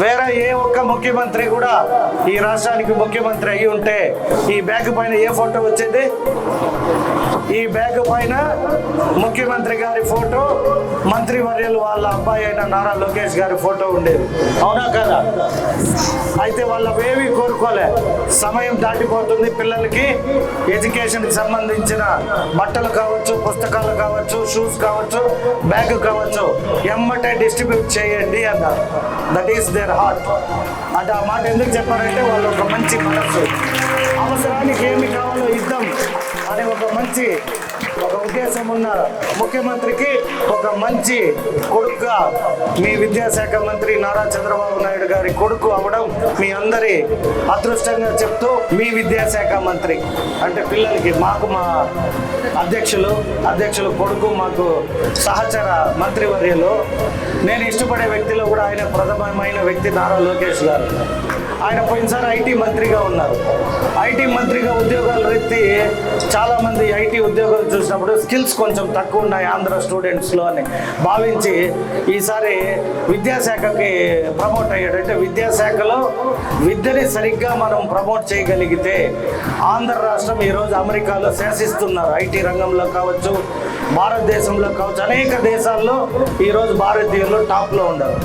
వేరే ఏ ఒక్క ముఖ్యమంత్రి కూడా ఈ రాష్ట్రానికి ముఖ్యమంత్రి అయి ఉంటే ఈ బ్యాగ్ పైన ఏ ఫోటో వచ్చేది? ఈ బ్యాగ్ పైన ముఖ్యమంత్రి గారి ఫోటో మంత్రివర్యులు వాళ్ళ అబ్బాయి అయిన నారా లోకేష్ గారి ఫోటో ఉండేది. అవునా కదా? అయితే వాళ్ళవేవి కోరుకోలే. సమయం దాటిపోతుంది పిల్లలకి. ఎడ్యుకేషన్కి సంబంధించిన బట్టలు కావచ్చు పుస్తకాలు కావచ్చు షూస్ కావచ్చు బ్యాగ్ కావచ్చు ఎమ్మటే డిస్ట్రిబ్యూట్ చేయండి అన్నారు. దట్ ఈస్ దేర్ హార్ట్ అంటే ఆ మాట ఎందుకు చెప్పారంటే వాళ్ళు ఒక మంచి మనసు. అవసరానికి ఏమి కావాలి మంచి ఒక ఉద్దేశం ఉన్న ముఖ్యమంత్రికి ఒక మంచి కొడుకుగా మీ విద్యాశాఖ మంత్రి నారా చంద్రబాబు నాయుడు గారి కొడుకు అవడం మీ అందరి అదృష్టంగా చెప్తూ మీ విద్యాశాఖ మంత్రి. అంటే పిల్లలకి మాకు మా అధ్యక్షులు అధ్యక్షులు కొడుకు మాకు సహచర మంత్రివర్యులు. నేను ఇష్టపడే వ్యక్తిలో కూడా ఆయన ప్రథమమైన వ్యక్తి నారా లోకేష్ గారు. ఆయన పోయినసారి ఐటీ మంత్రిగా ఉన్నారు. ఐటీ మంత్రిగా ఉద్యోగాలు ఎత్తి చాలా మంది ఐటీ ఉద్యోగాలు చూసినప్పుడు స్కిల్స్ కొంచెం తక్కువ ఉన్నాయి ఆంధ్ర స్టూడెంట్స్లో అని భావించి ఈసారి విద్యాశాఖకి ప్రమోట్ అయ్యాడు అంటే విద్యాశాఖలో విద్యని సరిగ్గా మనం ప్రమోట్ చేయగలిగితే ఆంధ్ర రాష్ట్రం ఈరోజు అమెరికాలో శాసిస్తున్నారు. ఐటీ రంగంలో కావచ్చు భారతదేశంలో కావచ్చు అనేక దేశాల్లో ఈరోజు భారతీయులు టాప్లో ఉండరు